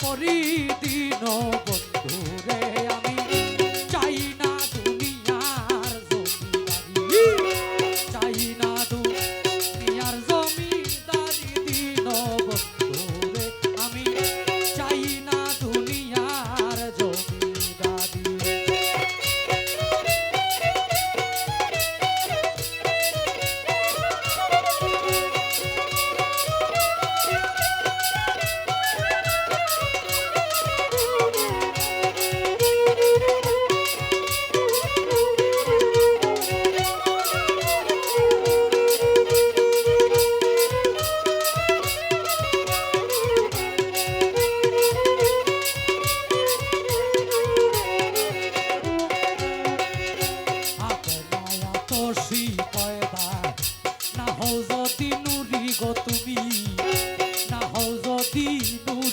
পরি দিন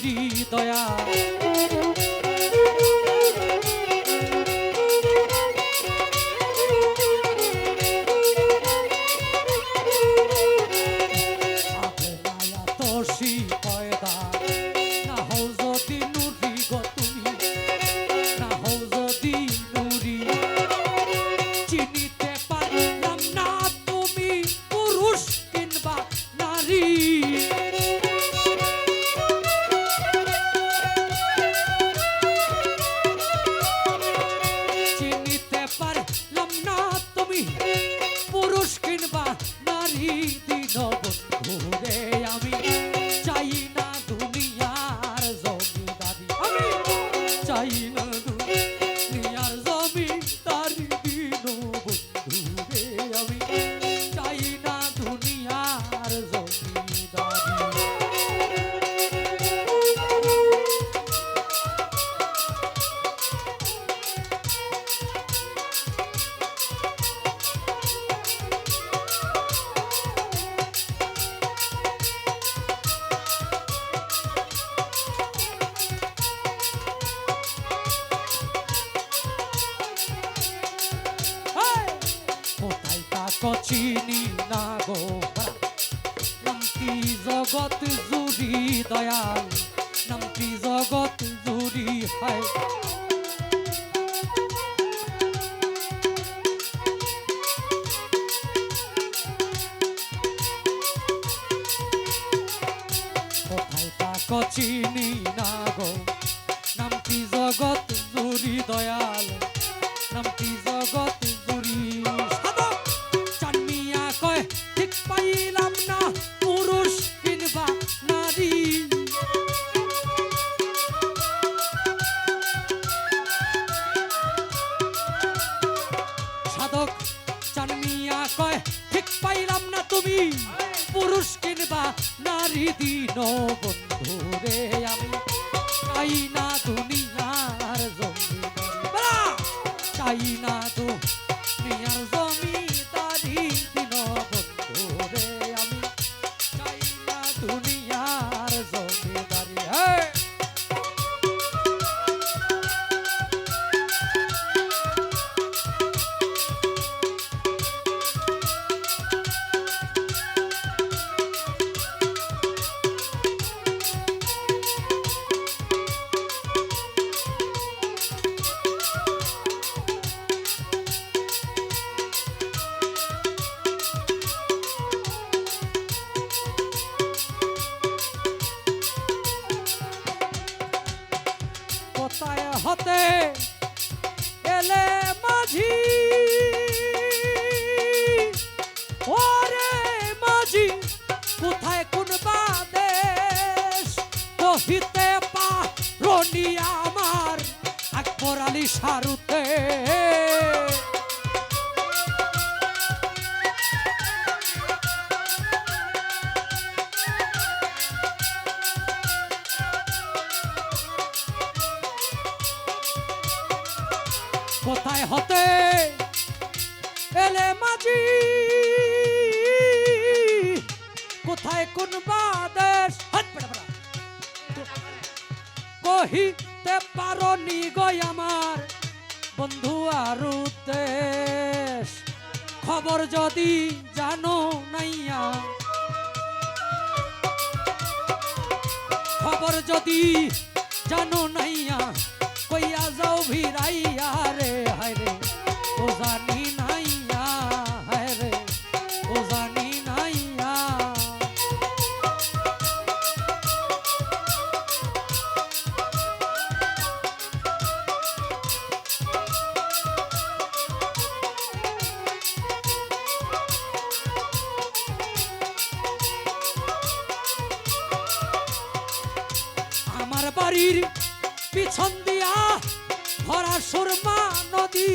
一道呀。দিন বা নারী দিন তো চিনি না গো নামটি জগৎ জুড়ি দয়াল নামটি জগৎ জুড়ি হয়। রহিতে পা আমার এক পরালি সারুতে। কোথায় হতে এলে মাঝি? কোথায় কোন বাদেশ সহিতে পারনি গই আমার। বন্ধু আর উদ্দেশ খবর যদি জানো নাইয়া। খবর যদি জানো নাইয়া, কইয়া যাও ভিড়াইয়া রে, হায় রে, ও জানি বাড়ির পিছন দিয়া ভরা সুরমা নদী।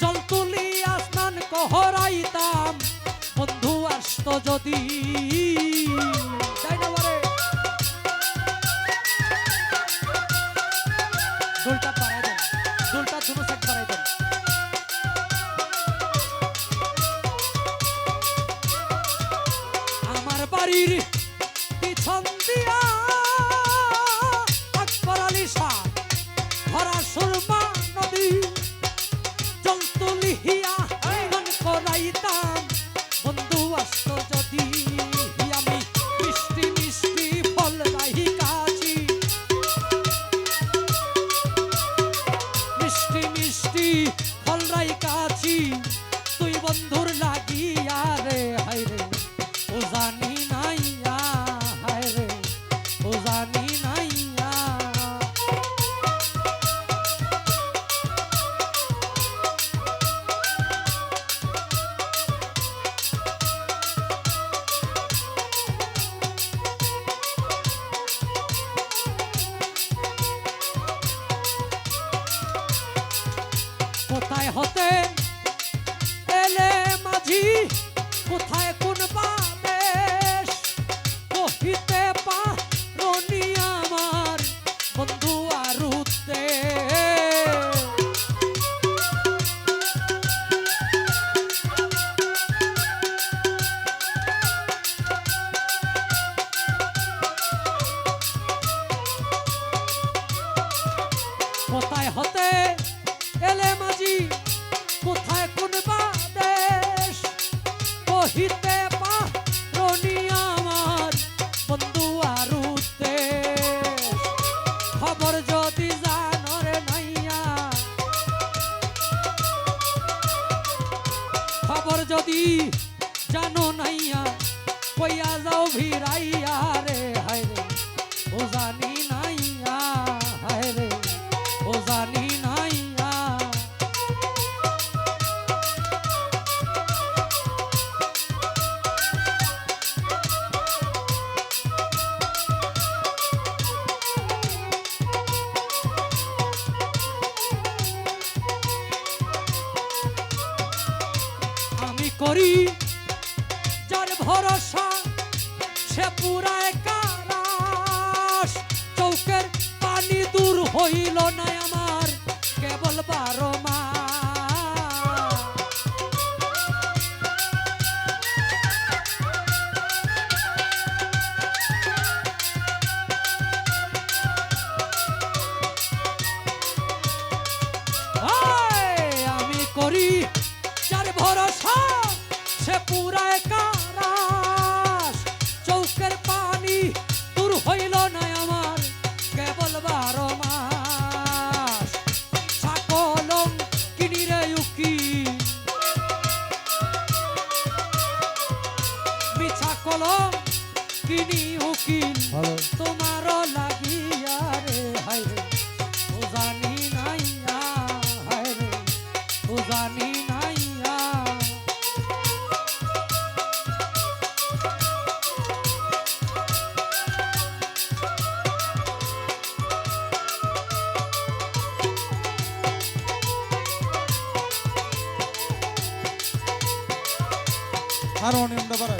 জল তুলিয়া স্নান কহরাইতাম, বন্ধু আসত যদি। উল্টা পাড়া সীতা। কোথায় হতে এলে মাঝি কোথায় জানি নাইয়া হায় রে ও জানি নাইয়া আমি করি ஹார்மோனியம் டபரை